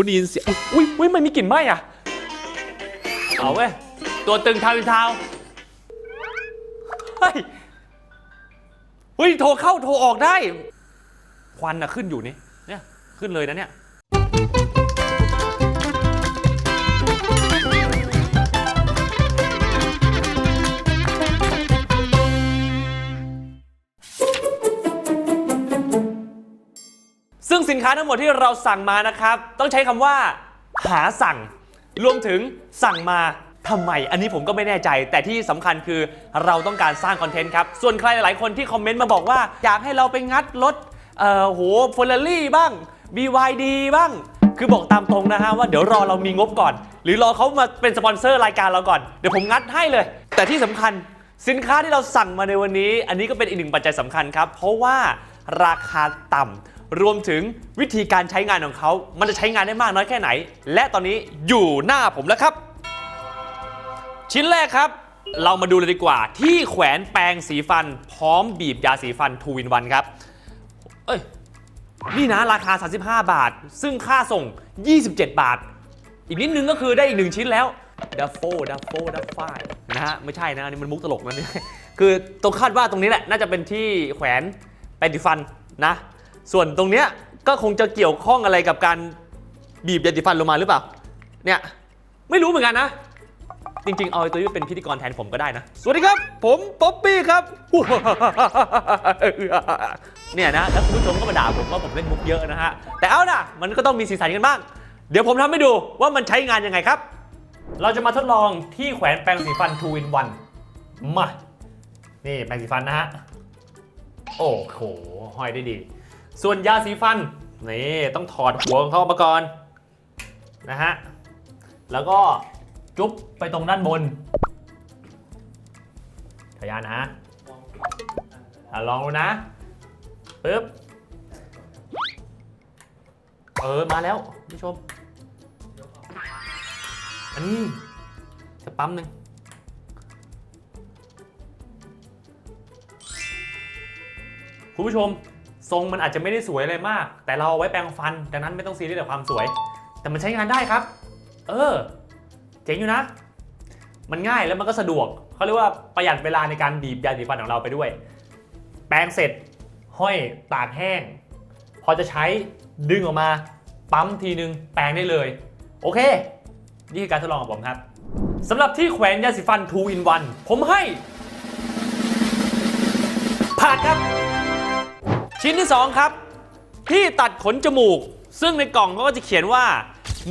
คุณได้ยินเสียงอุ้ยอุ้ยมันมีกลิ่นไหม้อะเอาเว้ยตัวตึงทาวน์อินทาวน์เฮ้ยเฮ้ยโทรเข้าโทรออกได้ ควันอะขึ้นอยู่นี่เนี่ยขึ้นเลยนะเนี่ย ซึ่งสินค้าทั้งหมดที่เราสั่งมานะครับ ต้องใช้คำว่า หาสั่ง รวมถึงสั่งมาทำไม อันนี้ผมก็ไม่แน่ใจ แต่ที่สำคัญคือเราต้องการสร้างคอนเทนต์ครับ ส่วนใครหลายๆคนที่คอมเมนต์มาบอกว่า อยากให้เราไปงัดรถเอ่อโหฟอร์รารี่บ้าง BYD บ้าง คือบอกตามตรงนะฮะว่าเดี๋ยวรอเรามีงบก่อน หรือรอเขามาเป็นสปอนเซอร์รายการเราก่อน เดี๋ยวผมงัดให้เลย แต่ที่สำคัญสินค้าที่เราสั่งมาในวันนี้ อันนี้ก็เป็นอีกหนึ่งปัจจัยสำคัญครับ เพราะว่าราคาต่ำ รวมถึงวิธีการใช้งานของเขา มันจะใช้งานได้มากน้อยแค่ไหน และตอนนี้อยู่หน้าผมแล้วครับ ชิ้นแรกครับ เรามาดูเลยดีกว่า ที่แขวนแปรงสีฟัน พร้อมบีบยาสีฟันทูวินวันครับ เอ้ย นี่นะราคา 35 บาท ซึ่งค่าส่ง 27 บาท อีกนิดนึงก็คือได้อีกหนึ่งชิ้นแล้วดัฟโฟดัฟโฟดัฟไฟนะฮะ ไม่ใช่นะ อันนี้มันมุกตลกนะเนี่ยคือตรงคาดว่าตรงนี้แหละ น่าจะเป็นที่แขวนแปรงสีฟันนะ ส่วนตรงเนี้ยก็คงจะเกี่ยวข้องอะไรกับการบีบยาสีฟันลงมาหรือเปล่า เนี่ยไม่รู้เหมือนกันนะ จริงๆ เอาไอ้ตัวนี้เป็นพิธีกรแทนผมก็ได้นะ สวัสดีครับ ผมป๊อปปี้ครับ เนี่ยนะแล้วคุณผู้ชมก็มาด่าผมว่าผมเล่นมุกเยอะนะฮะ แต่เอานะมันก็ต้องมีสีสันกันบ้าง เดี๋ยวผมทำให้ดูว่ามันใช้งานยังไงครับ เราจะมาทดลองที่แขวนแปรงสีฟัน2 in 1มา นี่แปรงสีฟันนะฮะ โอ้โหห้อยได้ดี ส่วนยาสีฟันนี่ต้องถอดหัวของเขาออกมาก่อนนะฮะแล้วก็จุ๊บไปตรงด้านบนขยานนะอะลองดูนะปึ๊บเออมาแล้วผู้ชม อันนี้จะปั๊มหนึ่งคุณผู้ชม ทรงมันอาจจะไม่ได้สวยอะไรมาก แต่เราเอาไว้แปรงฟัน ดังนั้นไม่ต้องซีเรียสกับความสวย แต่มันใช้งานได้ครับ เออ เจ๋งอยู่นะ มันง่ายแล้วมันก็สะดวกเขาเรียกว่าประหยัดเวลาในการบีบยาสีฟันของเราไปด้วย แปรงเสร็จห้อยตากแห้ง พอจะใช้ดึงออกมา ปั๊มทีนึง แปรงได้เลย โอเค นี่คือการทดลองของผมครับสำหรับที่แขวนยาสีฟัน2 in 1ผมให้ ชิ้นที่ 2 ครับ ที่ตัดขนจมูก ซึ่งในกล่องเขาก็จะเขียนว่า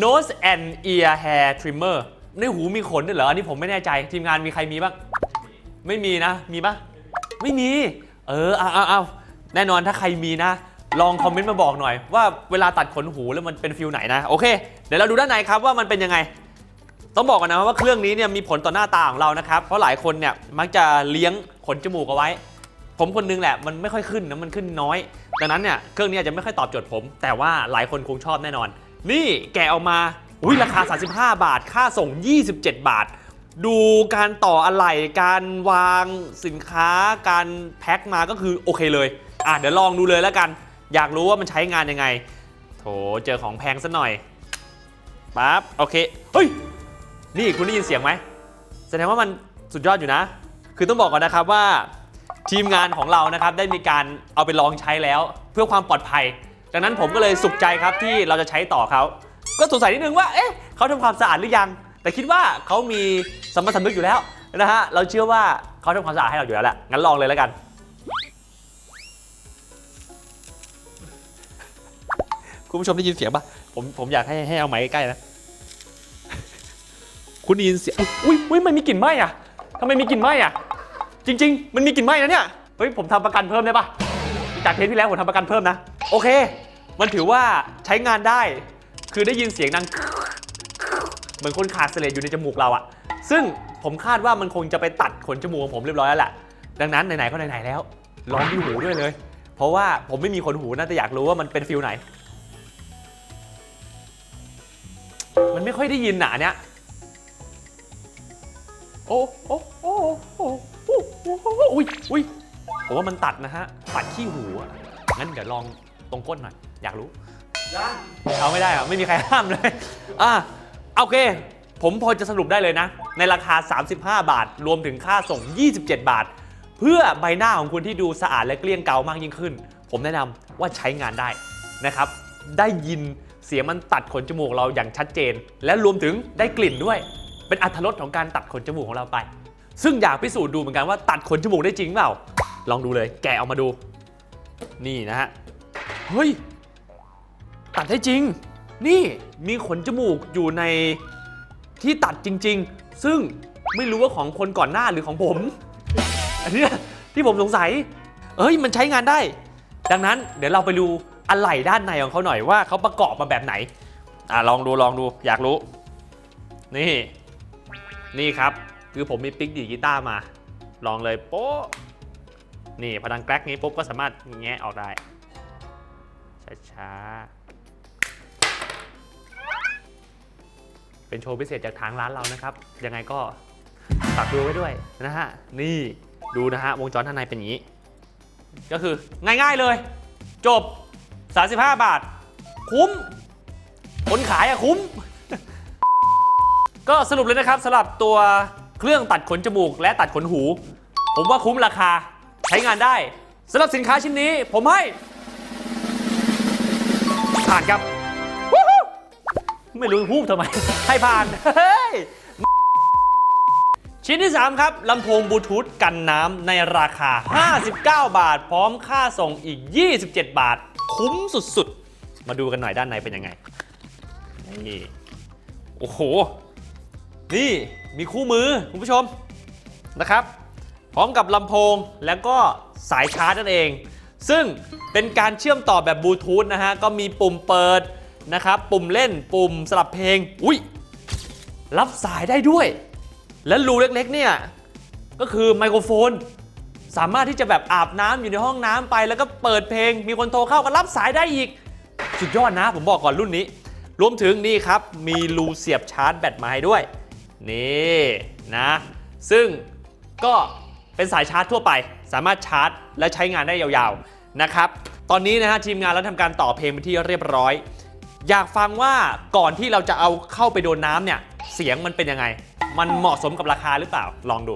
nose and ear hair trimmer ในหูมีขนด้วยเหรอ อันนี้ผมไม่แน่ใจ ทีมงานมีใครมีบ้าง ไม่มีนะ มีปะไม่มี เออ เอาเอาเอาแน่นอนถ้าใครมีนะ ลองคอมเมนต์มาบอกหน่อย ว่าเวลาตัดขนหูแล้วมันเป็นฟิลไหนนะ โอเค เดี๋ยวเราดูด้านในครับว่ามันเป็นยังไง ต้องบอกกันนะว่าเครื่องนี้เนี่ยมีผลต่อหน้าตาของเรานะครับ เพราะหลายคนเนี่ยมักจะเลี้ยงขนจมูกเอาไว้ ผมคนนึงแหละมันไม่ค่อยขึ้นนะมันขึ้นน้อย ดังนั้นเนี่ยเครื่องนี้อาจจะไม่ค่อยตอบโจทย์ผม แต่ว่าหลายคนคงชอบแน่นอน นี่แกะออกมาอุ้ยราคา 35 บาท ค่าส่ง 27 บาท ดูการต่ออะไหล่การวางสินค้า การแพ็คมาก็คือโอเคเลยอะเดี๋ยวลองดูเลยแล้วกัน อยากรู้ว่ามันใช้งานยังไง โถเจอของแพงซะหน่อยปั๊บโอเคเฮ้ยนี่คุณได้ยินเสียงไหมแสดงว่ามันสุดยอดอยู่นะ คือต้องบอกก่อนนะครับว่า ทีมงานของเรานะครับได้มีการเอาไปลองใช้แล้ว เพื่อความปลอดภัย ดังนั้นผมก็เลยสุขใจครับที่เราจะใช้ต่อเขาก็สงสัยนิดนึงว่าเอ๊ะเขาทำความสะอาดหรือยัง แต่คิดว่าเขามีสมรรถสำนึกอยู่แล้วนะฮะเราเชื่อว่าเขาทำความสะอาดให้เราอยู่แล้วแหละงั้นลองเลยแล้วกันคุณผู้ชมได้ยินเสียงปะผมผมอยากให้ให้เอาไม้ใกล้ๆนะ คุณได้ยินเสียง อุ้ยอุ้ยมันมีกลิ่นไหม้อะทำไมมีกลิ่นไหม้อะ จริง ๆ มันมีกลิ่นไหม้นะเนี่ย เฮ้ยผมทำประกันเพิ่มได้ปะจากเทปที่แล้วผมทำประกันเพิ่มนะ โอเค มันถือว่าใช้งานได้ คือได้ยินเสียงดัง เหมือนคนขาดเสลดอยู่ในจมูกเราอะซึ่งผมคาดว่ามันคงจะไปตัดขนจมูกของผมเรียบร้อยแล้วแหละ ดังนั้นไหนๆก็ไหนๆแล้วลองที่หูด้วยเลย เพราะว่าผมไม่มีขนหูนะแต่อยากรู้ว่ามันเป็นฟิลไหน มันไม่ค่อยได้ยินหนาเนี้ยโอ้โอ้โอ้ อ้อุ้ยอุ้ยผมว่ามันตัดนะฮะ ตัดขี้หูอะงั้นเดี๋ยวลองตรงก้นหน่อย อยากรู้ เอาไม่ได้อะไม่มีใครห้ามเลย อะโอเค ผมพอจะสรุปได้เลยนะ ในราคา 35 บาท รวมถึงค่าส่ง 27 บาท เพื่อใบหน้าของคุณที่ดูสะอาดและเกลี้ยงเกลามากยิ่งขึ้น ผมแนะนำว่าใช้งานได้นะครับ ได้ยินเสียงมันตัดขนจมูกเราอย่างชัดเจน และรวมถึงได้กลิ่นด้วย เป็นอัตรสของการตัดขนจมูกของเราไป ซึ่งอยากพิสูจน์ดูเหมือนกันว่าตัดขนจมูกได้จริงเปล่า ลองดูเลย แกะออกมาดู นี่นะฮะ เฮ้ย ตัดได้จริง นี่มีขนจมูกอยู่ในที่ตัดจริง ๆ ซึ่งไม่รู้ว่าของคนก่อนหน้าหรือของผม อันนี้ที่ผมสงสัย เอ้ย มันใช้งานได้ ดังนั้นเดี๋ยวเราไปดูอะไหล่ด้านในของเขาหน่อยว่าเขาประกอบมาแบบไหน อะลองดูลองดูอยากรู้ นี่ นี่ครับ คือผมมีปิกดีกีตาร์มา ลองเลยโป๊ะนี่พอดังแกรกนี้ปุ๊บก็สามารถแงะออกได้ ช้าๆ เป็นโชว์พิเศษจากทางร้านเรานะครับ ยังไงก็ฝากดูไว้ด้วยนะฮะ นี่ดูนะฮะ วงจรด้านในเป็นอย่างนี้ ก็คือง่ายๆเลย จบ 35 บาท คุ้ม คนขายอะคุ้ม ก็สรุปเลยนะครับสำหรับตัว เครื่องตัดขนจมูกและตัดขนหู ผมว่าคุ้มราคาใช้งานได้สำหรับสินค้าชิ้นนี้ผมให้ผ่านครับไม่รู้พูดทำไม ให้ผ่าน เฮ้ย ชิ้นที่ 3 ครับลำโพงบลูทูธกันน้ำในราคา 59 บาท พร้อมค่าส่งอีก 27 บาท คุ้มสุดๆ มาดูกันหน่อยด้านในเป็นยังไงนี่โอ้โห นี่ มีคู่มือคุณผู้ชมนะครับ พร้อมกับลำโพงแล้วก็สายชาร์จนั่นเอง ซึ่งเป็นการเชื่อมต่อแบบบลูทูธนะฮะ ก็มีปุ่มเปิดนะครับ ปุ่มเล่นปุ่มสลับเพลง อุ้ยรับสายได้ด้วย และรูเล็กๆเนี่ย ก็คือไมโครโฟน สามารถที่จะแบบอาบน้ำอยู่ในห้องน้ำไป แล้วก็เปิดเพลง มีคนโทรเข้าก็รับสายได้อีก สุดยอดนะผมบอกก่อนรุ่นนี้ รวมถึงนี่ครับมีรูเสียบชาร์จแบตมาให้ด้วย นี่นะ ซึ่งก็เป็นสายชาร์จทั่วไป สามารถชาร์จ และใช้งานได้ยาวๆนะครับ ตอนนี้นะฮะทีมงานเราทำการต่อเพลงเป็นที่เรียบร้อย อยากฟังว่าก่อนที่เราจะเอาเข้าไปโดนน้ำเนี่ย เสียงมันเป็นยังไง มันเหมาะสมกับราคาหรือเปล่า ลองดู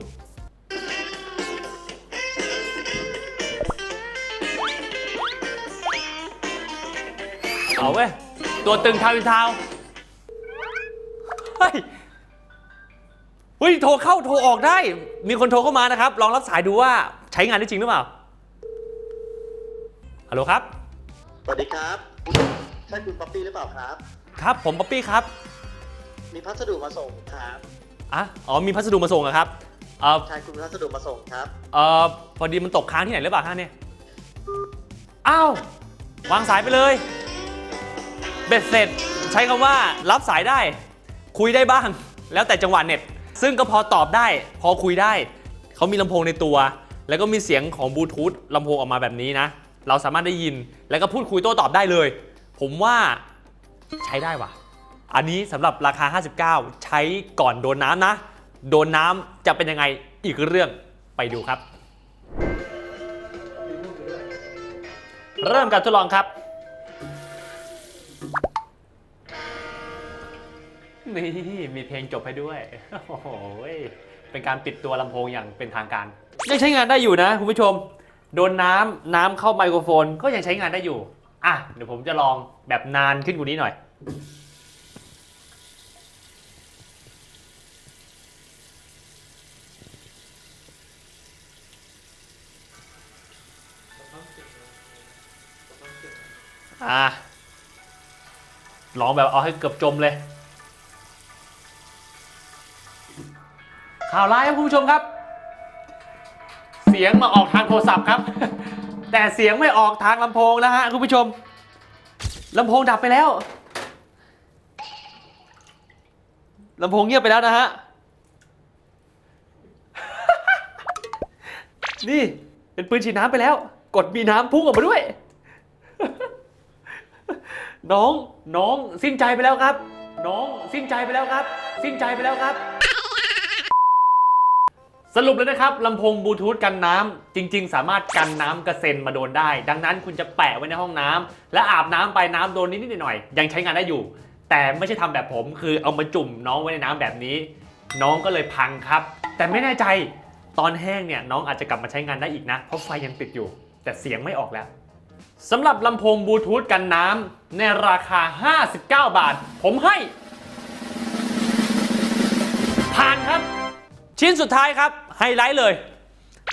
เอาเว้ยตัวตึงทาวินทาวเฮ้ย เฮ้ยโทรเข้าโทรออกได้ มีคนโทรเข้ามานะครับ ลองรับสายดูว่าใช้งานได้จริงหรือเปล่าฮัลโหลครับ สวัสดีครับใช่คุณป๊อปปี้หรือเปล่าครับ ครับผมป๊อปปี้ครับมีพัสดุมาส่งครับอะอ๋อมีพัสดุมาส่งเหรอครับเอ่อใช่คุณมีพัสดุมาส่งครับเอ่อพอดีมันตกค้างที่ไหนหรือเปล่าฮะเนี่ยอ้าววางสายไปเลย เบ็ดเสร็จ ใช้คำว่ารับสายได้ คุยได้บ้าง แล้วแต่จังหวะเน็ต ซึ่งก็พอตอบได้ พอคุยได้ เขามีลำโพงในตัว แล้วก็มีเสียงของบลูทูธลำโพงออกมาแบบนี้นะ เราสามารถได้ยินแล้วก็พูดคุยโต้ตอบได้เลย ผมว่าใช้ได้ว่ะ อันนี้สำหรับราคา 59 ใช้ก่อนโดนน้ำนะ โดนน้ำจะเป็นยังไงอีกเรื่องไปดูครับ เริ่มการทดลองครับ นี่มีเพลงจบให้ด้วย โอ้โหเป็นการปิดตัวลำโพงอย่างเป็นทางการ ยังใช้งานได้อยู่นะคุณผู้ชม โดนน้ำน้ำเข้าไมโครโฟนก็ยังใช้งานได้อยู่ อะ เดี๋ยวผมจะลองแบบนานขึ้นกว่านี้หน่อย อะลองแบบเอาให้เกือบจมเลย ข่าวร้ายครับคุณผู้ชมครับ เสียงมาออกทางโทรศัพท์ครับ แต่เสียงไม่ออกทางลำโพงแล้วฮะคุณผู้ชมลำโพงดับไปแล้วลำโพงเงียบไปแล้วนะฮะ นี่เป็นปืนฉีดน้ำไปแล้ว กดมีน้ำพุ่งออกมาด้วย น้องน้องสิ้นใจไปแล้วครับ น้องสิ้นใจไปแล้วครับ สิ้นใจไปแล้วครับ สรุปเลยนะครับลำโพงบลูทูธกันน้ำจริง ๆ สามารถกันน้ำกระเซ็นมาโดนได้ ดังนั้นคุณจะแปะไว้ในห้องน้ำและอาบน้ำไปน้ำโดนนิดๆหน่อยๆยังใช้งานได้อยู่ แต่ไม่ใช่ทำแบบผม คือเอามาจุ่มน้องไว้ในน้ำแบบนี้ น้องก็เลยพังครับ แต่ไม่แน่ใจตอนแห้งเนี่ยน้องอาจจะกลับมาใช้งานได้อีกนะ เพราะไฟยังติดอยู่ แต่เสียงไม่ออกแล้ว สำหรับลำโพงบลูทูธกันน้ำในราคา 59 บาท ผมให้ ผ่านครับ ชิ้นสุดท้ายครับ ไฮไลท์เลย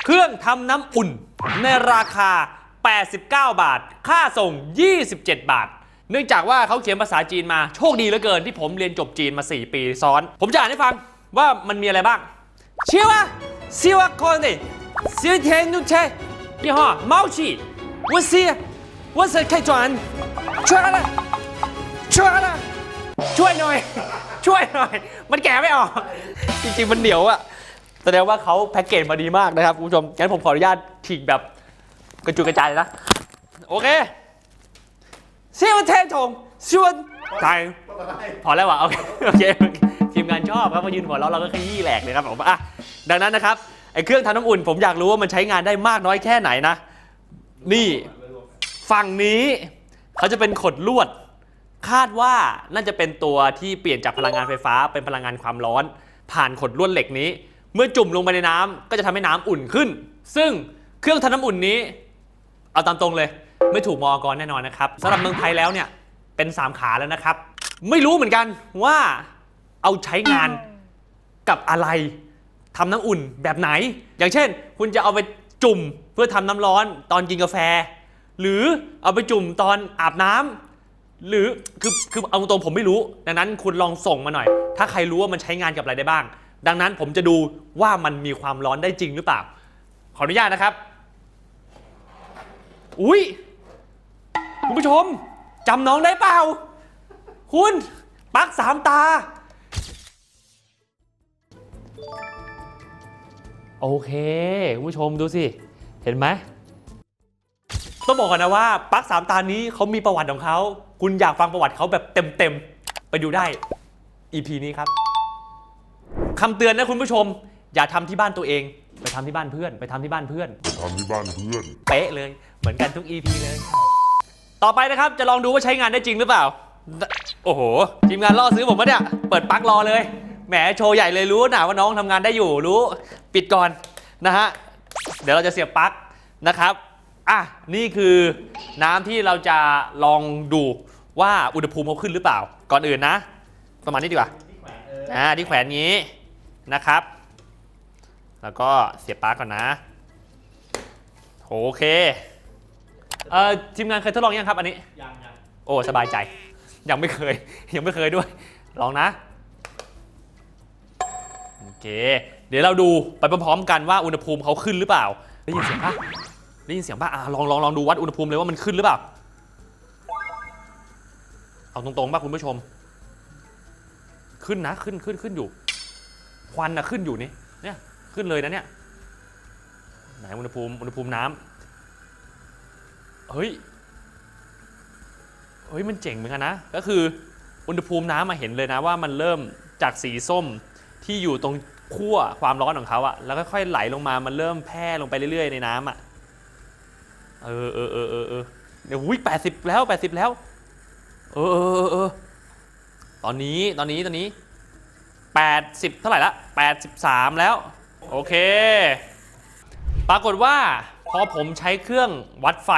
เครื่องทำน้ำอุ่นในราคา 89 บาท ค่าส่ง 27 บาท เนื่องจากว่าเขาเขียนภาษาจีนมาโชคดีเหลือเกินที่ผมเรียนจบจีนมา 4 ปีซ้อน ผมจะอ่านให้ฟังว่ามันมีอะไรบ้างเชื่อว่าซิวคอนเนซิวเทนนุเช่ยี่ห้อเมาชีวัซีวัสไคจวนช่วยอะไรช่วยอะไรช่วยหน่อย ช่วยหน่อย มันแก่ไม่ออก จริงๆ มันเหนียวอะ ดงว่าเขาแพ็กเกจมาดีมากนะครับคุณผู้ชมงั้นผมขออนุญาตฉีกแบบกระจุยกระจายเลยนะ โอเคเชื่อว่าเทถงชวนตายพอแล้ววะโอเคโอเคทีมงานชอบครับมายืนหัวเราะเราก็ขยี้แหลกเลยครับผมอะดังนั้นนะครับไอ้เครื่องทำน้ำอุ่น ผมอยากรู้ว่ามันใช้งานได้มากน้อยแค่ไหนนะ นี่ฝั่งนี้เขาจะเป็นขดลวด คาดว่าน่าจะเป็นตัวที่เปลี่ยนจากพลังงานไฟฟ้าเป็นพลังงานความร้อน ผ่านขดลวดเหล็กนี้ เมื่อจุ่มลงไปในน้ำก็จะทำให้น้ำอุ่นขึ้น ซึ่งเครื่องทำน้ำอุ่นนี้ เอาตามตรงเลย ไม่ถูกมอกรแน่นอนนะครับสำหรับเมืองไทยแล้วเนี่ยเป็น 3 ขาแล้วนะครับ ไม่รู้เหมือนกันว่าเอาใช้งานกับอะไรทำน้ำอุ่นแบบไหน อย่างเช่น คุณจะเอาไปจุ่มเพื่อทำน้ำร้อนตอนกินกาแฟ หรือเอาไปจุ่มตอนอาบน้ำหรือคือคือเอาตรงผมไม่รู้ ดังนั้นคุณลองส่งมาหน่อย ถ้าใครรู้ว่ามันใช้งานกับอะไรได้บ้าง ดังนั้นผมจะดูว่ามันมีความร้อนได้จริงหรือเปล่า ขออนุญาตนะครับ อุ้ยคุณผู้ชมจำน้องได้เปล่า คุณปักสามตา โอเค คุณผู้ชมดูสิ เห็นไหมต้องบอกก่อนนะว่าปักสามตานี้เขามีประวัติของเขา คุณอยากฟังประวัติเขาแบบเต็มๆ ไปดูได้ EP นี้ครับ คำเตือนนะคุณผู้ชม อย่าทำที่บ้านตัวเอง ไปทำที่บ้านเพื่อน ไปทำที่บ้านเพื่อน ทำที่บ้านเพื่อน เป๊ะเลย เหมือนกันทุก EP เลย ต่อไปนะครับจะลองดูว่าใช้งานได้จริงหรือเปล่า โอ้โหทีมงานล่อซื้อผมมะเนี่ย เปิดปลั๊กรอเลย แหมโชว์ใหญ่เลยรู้นะว่าน้องทำงานได้อยู่รู้ ปิดก่อนนะฮะ เดี๋ยวเราจะเสียบปลั๊กนะครับ อะ นี่คือน้ำที่เราจะลองดูว่าอุณหภูมิเขาขึ้นหรือเปล่า ก่อนอื่นนะ ประมาณนี้ดีกว่า อ่าที่แขวนงี้ นะครับ แล้วก็เสียบปลั๊กก่อนนะ โอเค เอ่อทีมงานเคยทดลองยังครับอันนี้ ยังยังโอ้สบายใจ ยังไม่เคย ยังไม่เคยด้วย ลองนะ โอเค เดี๋ยวเราดูไปพร้อมๆกันว่าอุณหภูมิเขาขึ้นหรือเปล่า ได้ยินเสียงปะได้ยินเสียงปะอะลองลองลองดูวัดอุณหภูมิเลยว่ามันขึ้นหรือเปล่า เอาตรงๆป่ะคุณผู้ชม ขึ้นนะขึ้นขึ้นขึ้นอยู่ ควันนะขึ้นอยู่นี่เนี่ยขึ้นเลยนะเนี่ยไหนอุณหภูมิอุณหภูมิน้ำเฮ้ยเฮ้ยมันเจ๋งเหมือนกันนะ ก็คืออุณหภูมิน้ำมาเห็นเลยนะว่ามันเริ่มจากสีส้มที่อยู่ตรงขั้วความร้อนของเขาอะแล้วค่อยๆไหลลงมา มันเริ่มแพร่ลงไปเรื่อย ๆ ในน้ำอะเออเออเออเออเออเดี๋ยวอุ้ยแปดสิบแล้วแปดสิบแล้ว เออเออเออตอนนี้ตอนนี้ตอนนี้ แปดสิบเท่าไหร่ละแปดสิบสามแล้ว โอเค ปรากฏว่าพอผมใช้เครื่องวัดไฟ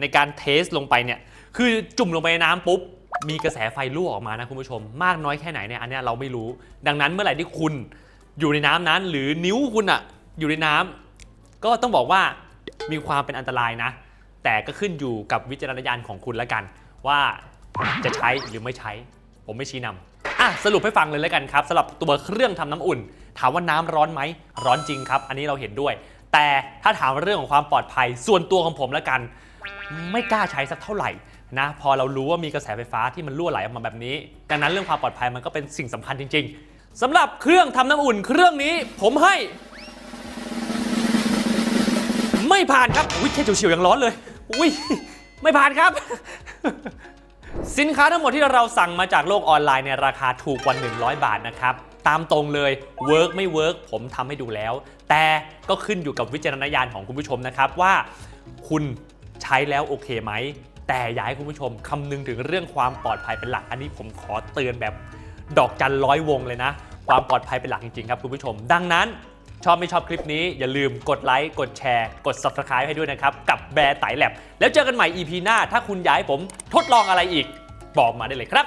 ในการเทสลงไปเนี่ย คือจุ่มลงไปในน้ำปุ๊บ มีกระแสไฟรั่วออกมานะคุณผู้ชม มากน้อยแค่ไหนเนี่ยอันนี้เราไม่รู้ ดังนั้นเมื่อไหร่ที่คุณอยู่ในน้ำนั้น หรือนิ้วคุณอะอยู่ในน้ำก็ต้องบอกว่ามีความเป็นอันตรายนะ แต่ก็ขึ้นอยู่กับวิจารณญาณของคุณแล้วกัน ว่าจะใช้หรือไม่ใช้ ผมไม่ชี้นำ อะสรุปให้ฟังเลยแล้วกันครับสำหรับตัวเครื่องทำน้ำอุ่น ถามว่าน้ำร้อนไหมร้อนจริงครับ อันนี้เราเห็นด้วย แต่ถ้าถามเรื่องของความปลอดภัยส่วนตัวของผมแล้วกัน ไม่กล้าใช้สักเท่าไหร่นะพอเรารู้ว่ามีกระแสไฟฟ้าที่มันรั่วไหลออกมาแบบนี้ดังนั้นเรื่องความปลอดภัยมันก็เป็นสิ่งสำคัญจริง ๆสำหรับเครื่องทำน้ำอุ่น เครื่องนี้ผมให้ ไม่ผ่านครับอุ้ยแค่เฉียวๆยังร้อนเลยอุ้ยไม่ผ่านครับ สินค้าทั้งหมดที่เราสั่งมาจากโลกออนไลน์ในราคาถูกกว่า 100 บาทนะครับตามตรงเลยเวิร์กไม่เวิร์กผมทำให้ดูแล้ว แต่ก็ขึ้นอยู่กับวิจารณญาณของคุณผู้ชมนะครับว่าคุณใช้แล้วโอเคไหม แต่อยากให้คุณผู้ชมคำนึงถึงเรื่องความปลอดภัยเป็นหลัก อันนี้ผมขอเตือนแบบดอกจันร้อยวงเลยนะ ความปลอดภัยเป็นหลักจริงๆครับคุณผู้ชม ดังนั้น ชอบไม่ชอบคลิปนี้อย่าลืมกดไลค์กดแชร์ กด subscribe ให้ด้วยนะครับ กับแบร์ไตแลบแล้วเจอกันใหม่ EP หน้า ถ้าคุณอยากให้ผมทดลองอะไรอีก บอกมาได้เลยครับ